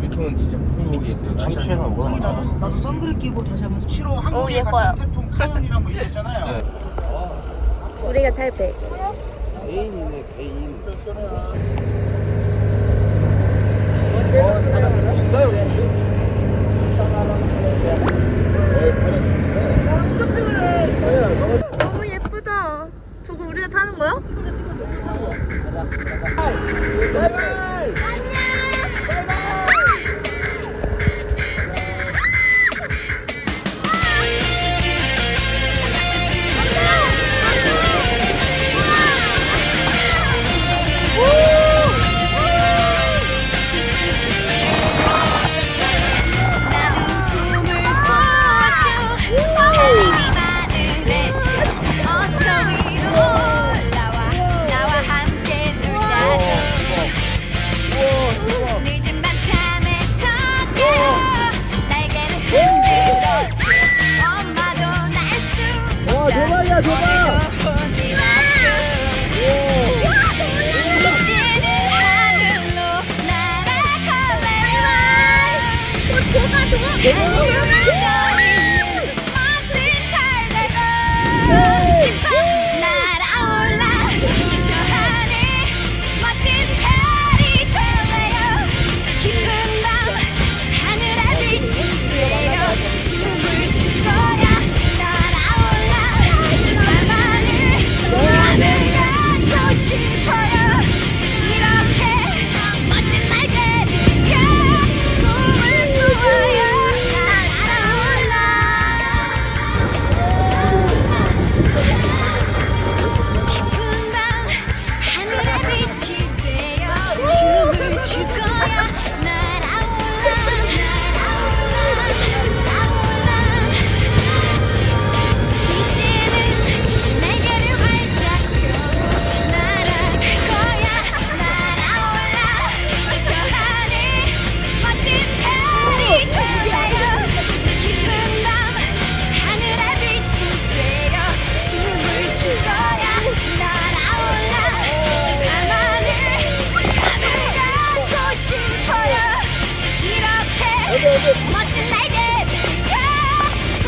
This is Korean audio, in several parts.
밑은 진짜 부풀고기 있어요. 참치에는 뭐가 여기 나도 나도 선글을 끼고 다시 한번 7호 어, 한국에 예뻐요. 갔던 태풍 카눈이란 거 있었잖아요. 네. 우리가 탈 배. 개인이네 개인. 너무 예쁘다. 저거 우리가 타는 거야? 나는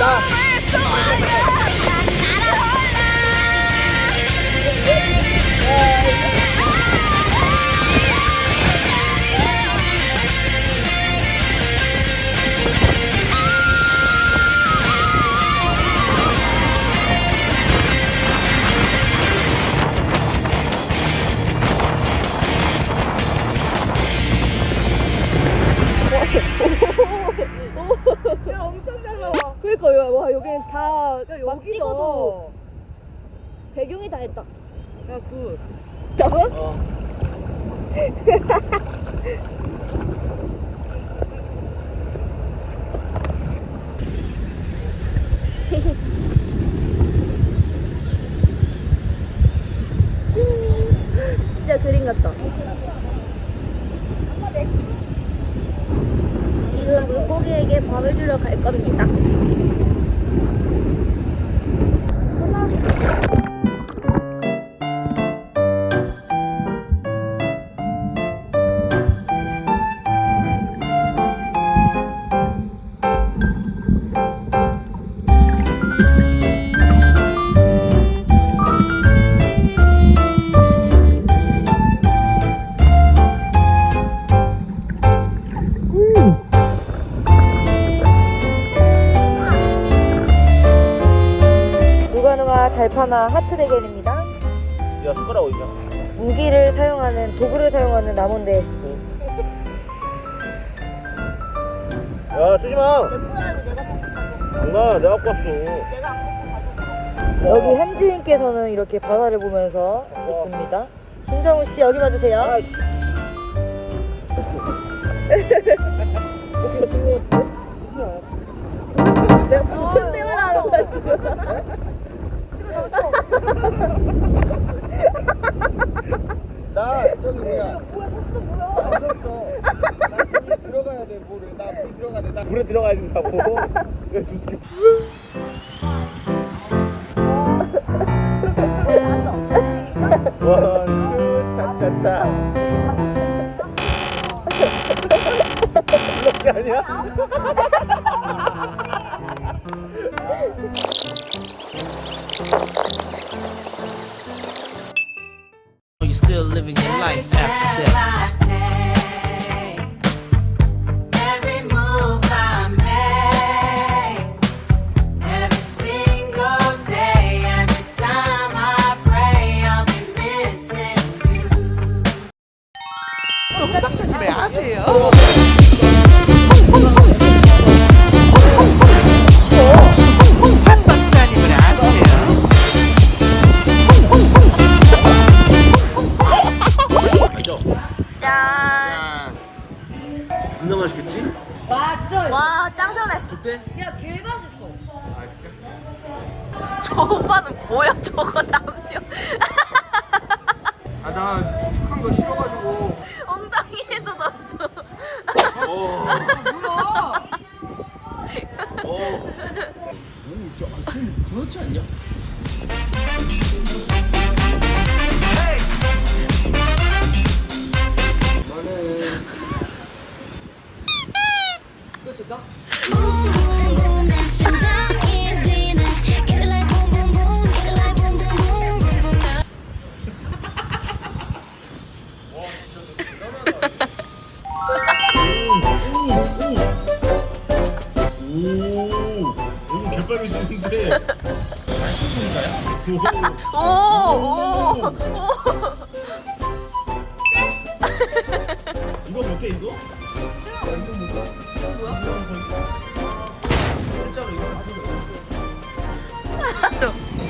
tá? 그러니까 야, 와 여기는 다막 찍어도 배경이 다 했다. 야 굿. 저건? 어. 파나 하트 대결입니다. 야 숟가락 어디냐? 무기를 사용하는 도구를 사용하는 남원대 씨. 야 쓰지 마. 장난 내가 갖고 왔어. 여기 현지인께서는 이렇게 바다를 보면서 있습니다. 김정우 씨 여기 봐주세요. 내가 무슨 대화를 하는 거야 지금? 나 저기 뭐야? 뭐야 섰어 뭐야? 안 섰어. 나 물에 들어가야 돼 물에. 나물 들어가야 돼. 나 물에 들어가야 된다고. still living your life after death. 저 오빠는 뭐야, 저거 남녀. 너무 개빨개지는데. 오, 오, 오. 이거 못해 이거? 야 이거 뭐야? 뭐야? 진짜로 이거 다 쓰고 있어. 얘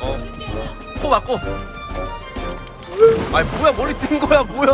어. 코 맞고. 아니 뭐야 머리 뜬 거야 뭐야?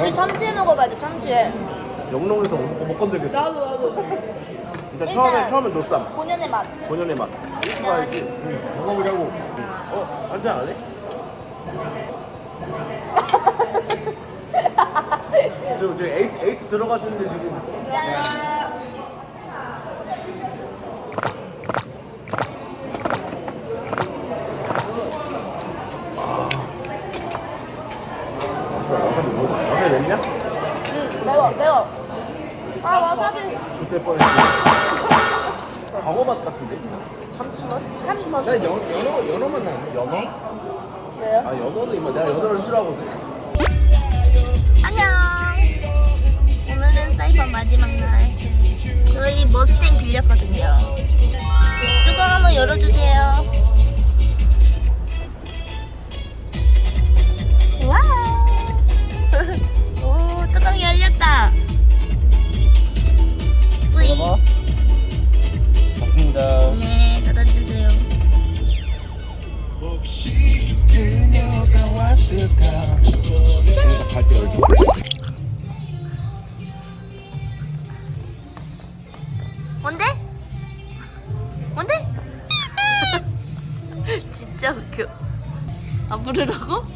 우리 참치에 먹어봐야 돼, 참치에. 영롱에서 못, 못 건들겠어. 나도 나도 일단 처음에 일단- 처음에 노쌈 본연의 맛. 본연의 맛. 이거 봐야지. 응. 먹어보자고. 어 한잔 안 해? 저, 저 에이스 에이스 들어가시는데 지금. 와 광어 맛 같은데? 참치 맛? 참치 맛? 나 연, 연어, 연어만 나네. 연어? 왜요? 아 연어는 이거 내가 연어를 싫어하거든. 안녕. 오늘은 사이버 마지막 날. 저희 머스탱 빌렸거든요. 뚜껑 한번 열어주세요. 와. 오, 뚜껑 열렸다. 뿌 이. 맞습니다. 네, 닫아주세요. 혹시 그녀가 왔을까 갈때 열죠. 뭔데? 뭔데? 진짜 웃겨. 아 부르라고?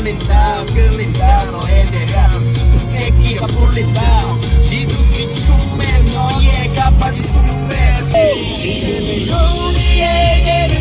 풀린다 끌린다 너에 대한 수수께끼가 풀린다. 지극히 숙매 너의 가빠진 숙매 지금의 우리에게는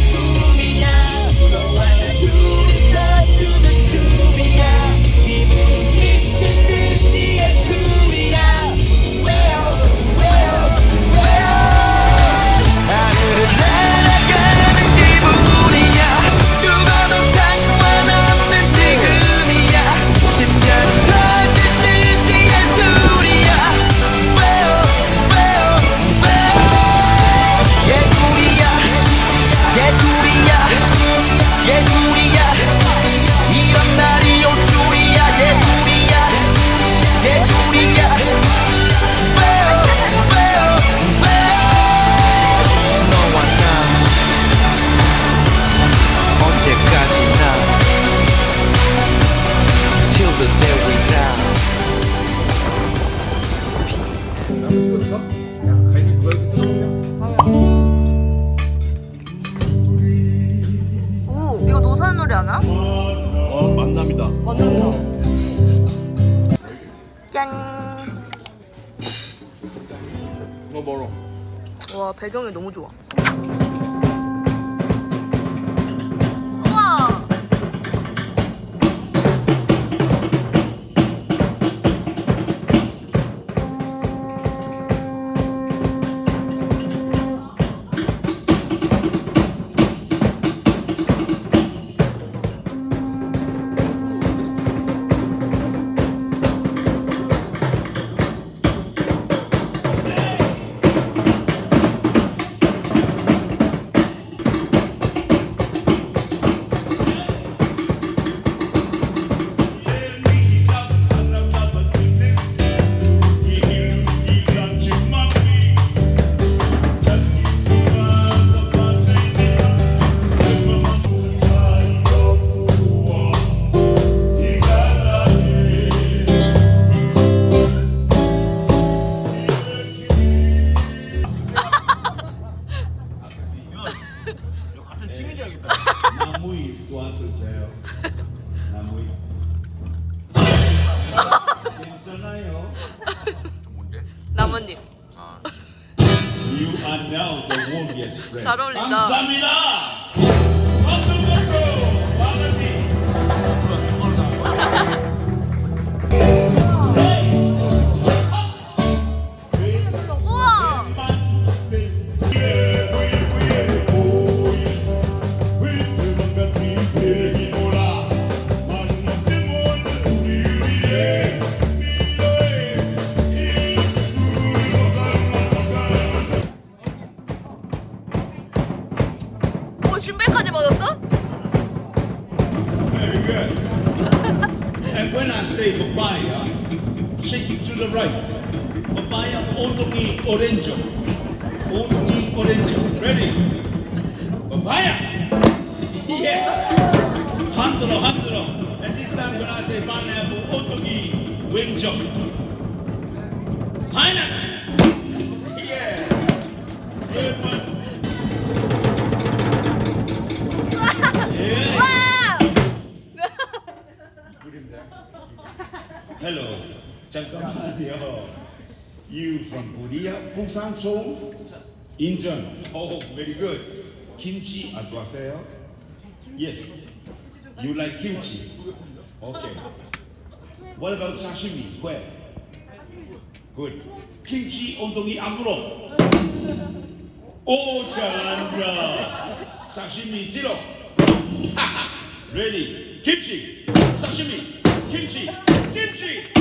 어 만남이다. 만난다. 짠. 너 멀어. 와, 배경이 너무 좋아. 뭔데? 나머님. You are now the warrior's friend. 잘 어울린다. 감사합니다. I say papaya, shake it to the right. Papaya 엉덩이 오렌지. 엉덩이 오렌지. Ready? Papaya. Yes. hand 들어, hand 들어. And this time when I say pineapple, 엉덩이 왼쪽. Pineapple. You from Korea, Busan, Seoul, Incheon. Oh, very good. Kimchi 아 좋아하세요? Yes. You like kimchi? Okay. What about sashimi? Where? Good. 김치 엉덩이 안 불어. 오 잘한다. 사시미 들어. Ready. 김치. 사시미. 김치. 김치.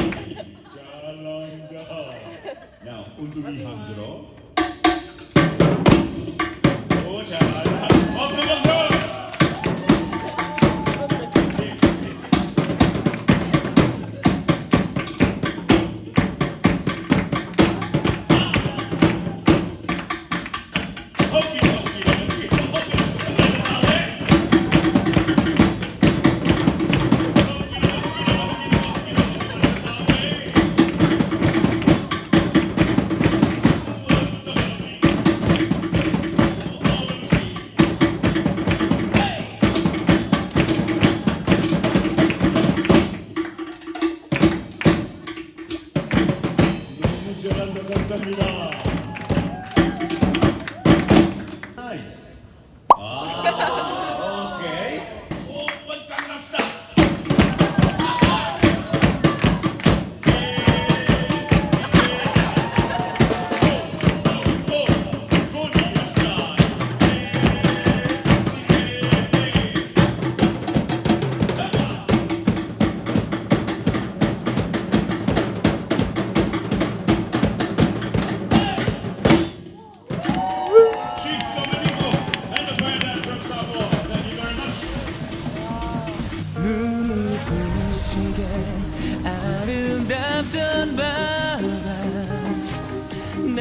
잘한다. Now 엉덩이 한 들어. 오 잘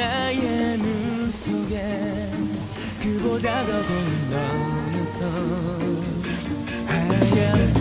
나의 눈 속에 그보다 더 고운 너였어 하얀